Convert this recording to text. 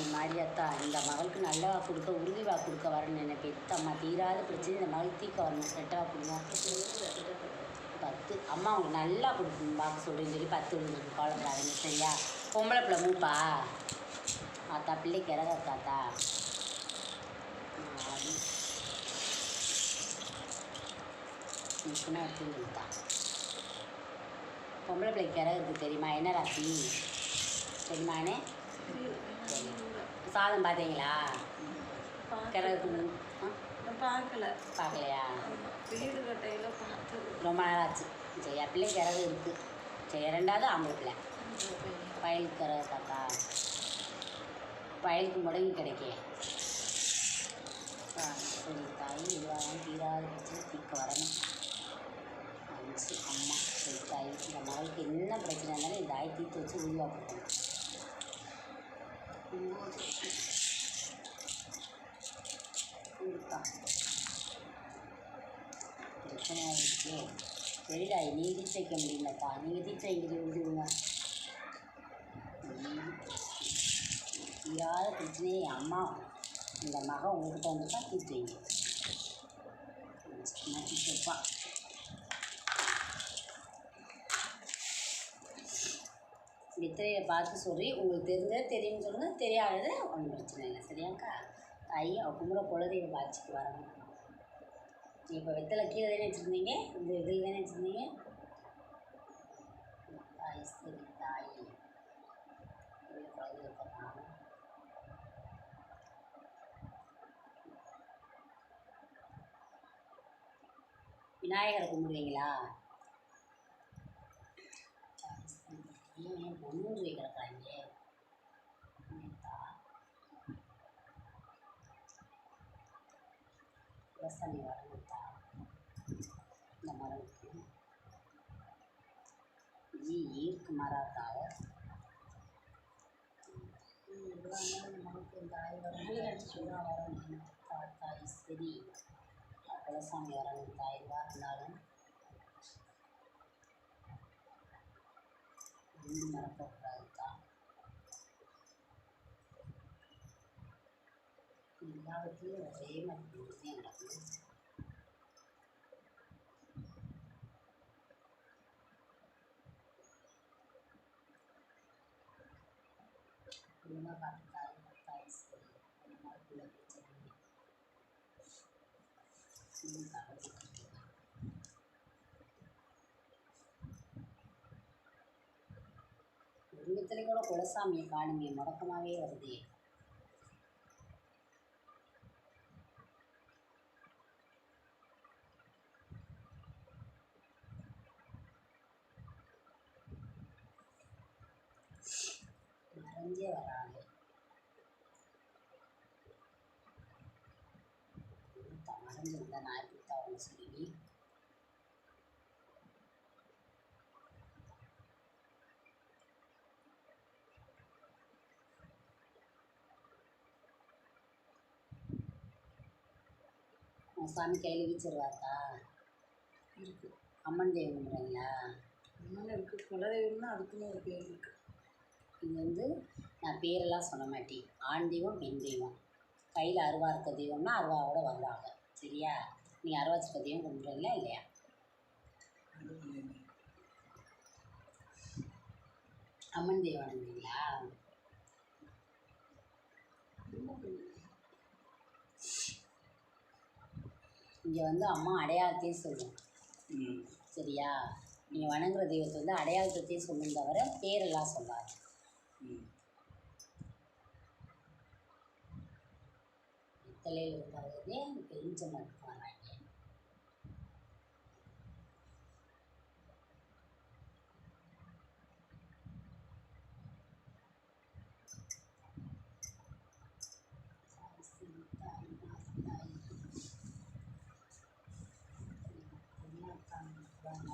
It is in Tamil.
தாய் மாரியாத்தா இந்த மகளுக்கு நல்லவா கொடுக்க உறுதி வா கொடுக்க வரணும் எனக்கு பெத்தம்மா தீராத பிரச்சனை இந்த மகள் தீக்க வரணும் ரெட்டவா கொடுங்க. பத்து அம்மா அவங்களுக்கு நல்லா கொடுக்கணும் பார்க்க சொல்கிறேன்னு சொல்லி பத்து விழுந்துருக்கு கவலைப்படாதீங்க சரியா? பொம்பளை பிள்ளை மூப்பா? ஆத்தா பிள்ளைக்கு இறக தாத்தா. ஆடி பொம்பளை பிள்ளைக்கு இறகு தெரியுமா? என்ன ராசி? தெரியுமாண்ணே சாதம் பார்த்தீங்களா? கிணறு பார்க்கல. பார்க்கலையா? வீடு கட்டையில் பார்த்தது ரொம்ப நாள் ஆச்சு சரியா பிள்ளை கிணறு இருக்குது சரி ரெண்டாவது ஆம்பளை பிள்ளை. வயலுக்கு கிணறு தாத்தா. வயலுக்கு முடங்கி கிடைக்கே. சரி தாய் இதுவாக தீராத பிரச்சனை தீர்க்க வரணும். அஞ்சு அம்மா சரி தாய் இந்த மகளுக்கு என்ன பிரச்சனை இருந்தாலும் இந்த தாய் தீர்த்து வச்சு உருவாக்கணும். இருக்கா பிரச்சனையாக இருக்கே சரிடா நீ தீர்த்து வைக்க முடியலப்பா நீங்கள் தீர்த்து வைக்கிறது விடுங்க தீராத பிரச்சனையே அம்மா இந்த மகன் உங்கள்கிட்ட வந்துட்டா தீர்த்து வைங்க நான் தீர்த்து வித்திரையை பார்த்து சொல்லி உங்களுக்கு தெரிஞ்சது தெரியும்னு சொல்லுங்கள் தெரியாதது ஒன்றும் பிரச்சனை இல்லை சரியாக்கா? தாய் அவ கும்பிட குலதெய்வ காட்சிக்கு வரணும் இப்போ வெத்தலை கீழே தானே வச்சுருந்தீங்க? இந்த இதில் தானே வச்சுருந்தீங்க? தாய் சரி தாய். குலதெய்வ விநாயகரை கும்பிடுவீங்களா? ஏன் முன்னூறு கிடக்குறாங்க விவசாயி வரணுத்தா இந்த மரத்துக்கு ஜி ஈர்க்கு மரத்தாக நமக்கு இந்த ஆய் வரணும் சொல்ல வரணும் தாய் சரி. குலசாமி வரணும். தாய் இருந்தாலும் ரெண்டு மறக்கக்கூடாதுக்கா எல்லாவற்றையும் ஒரே மாதிரி தான் நடக்குது ஒழுங்காக பார்த்து தாய் தாய் சரி அந்த மாதிரி பிரச்சனை கூட குலசாமியை காணுமே முடக்கமாகவே வருதே. மறைஞ்சே வராங்க மறைஞ்சிருந்தா நான் எப்படி தான் சொல்லி சாமி கையில் வீச்சிருவாத்தா இருக்கு. அம்மன் தெய்வம் கும்பிட்றீங்களா இன்னொன்று இருக்குது குலதெய்வம்னா அதுக்குன்னு ஒரு பேர் இருக்குது இது வந்து நான் பேரெல்லாம் சொல்ல மாட்டேன். ஆண் தெய்வம் பெண் தெய்வம். கையில் அருவா இருக்க தெய்வம்னா அருவாவோட வருவாங்க. சரியா? நீ அருவா வச்சிருக்க தெய்வம் கும்பிட்றீங்களா இல்லையா? அம்மன் தெய்வம் வணங்குறீங்களா? இங்கே வந்து அம்மா அடையாளத்தையும் சொல்லும். ம். சரியா? நீங்கள் வணங்குற தெய்வத்தை வந்து அடையாளத்தையும் சொல்லும் தவிர பேரெல்லாம் சொல்லாது. ம். பித்தளையில் இருக்கிறதே